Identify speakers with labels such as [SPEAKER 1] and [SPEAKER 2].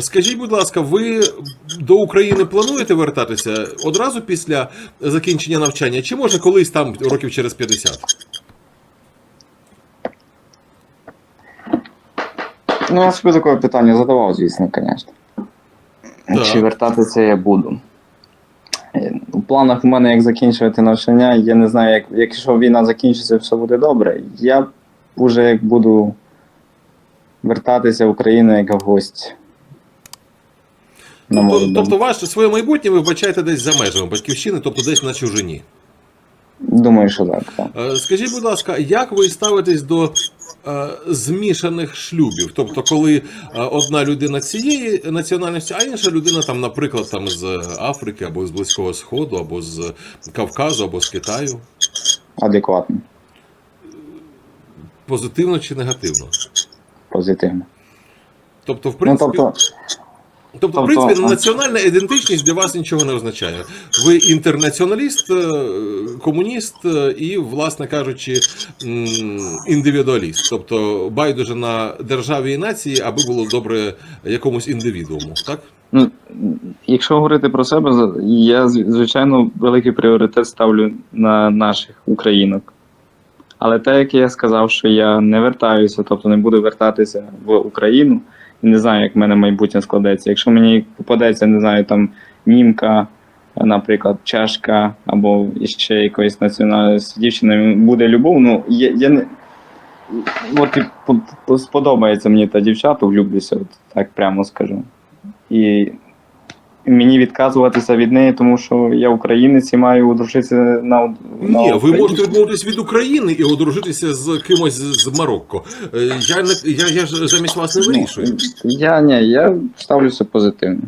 [SPEAKER 1] Скажіть, будь ласка, ви до України плануєте вертатися одразу після закінчення навчання, чи може колись там років через 50?
[SPEAKER 2] Ну, я собі таке питання задавав, звісно, звісно.
[SPEAKER 1] Так.
[SPEAKER 2] Чи вертатися я буду? У планах у мене як закінчувати навчання, я не знаю, як, якщо війна закінчиться, все буде добре. Я вже як буду вертатися в Україну як в гості. На мою
[SPEAKER 1] Тобто,
[SPEAKER 2] думку.
[SPEAKER 1] тобто ваше своє майбутнє ви вбачаєте десь за межами батьківщини, тобто десь на чужині.
[SPEAKER 2] Думаю, що так. так.
[SPEAKER 1] Е, Скажіть, будь ласка, як ви ставитесь до е, змішаних шлюбів? Тобто, коли е, одна людина цієї національності, а інша людина, там, наприклад, там з Африки або з Близького Сходу, або з Кавказу, або з Китаю,
[SPEAKER 2] Адекватно,
[SPEAKER 1] позитивно чи негативно?
[SPEAKER 2] позитивно.
[SPEAKER 1] Тобто, в
[SPEAKER 2] Ну,
[SPEAKER 1] принципі,
[SPEAKER 2] тобто,
[SPEAKER 1] тобто, в принципі, національна ідентичність для вас нічого не означає. Ви інтернаціоналіст, е, комуніст е, і, власне кажучи, індивідуаліст. Тобто байдуже на державі і нації, аби було добре якомусь індивідууму, так?
[SPEAKER 2] Ну, якщо говорити про себе, я звичайно великий пріоритет ставлю на наших українок. Але те, як я сказав, що я не вертаюся, тобто не буду вертатися в Україну, не знаю, як в мене майбутнє складеться. Якщо мені попадеться, не знаю, там німка, наприклад, чашка або ще якоїсь національності дівчина, буде любов, ну я, я не. От і по- по- сподобається мені та дівчата, влюблюся, от так прямо скажу. І мені відказуватися від неї, тому що я українець і маю одружитися на, на
[SPEAKER 1] Ні, ви можете відмовитись від України і одружитися з кимось з Марокко. Е, Я не я, я ж замість вас не вирішую.
[SPEAKER 2] Я ні, я ставлюся позитивно.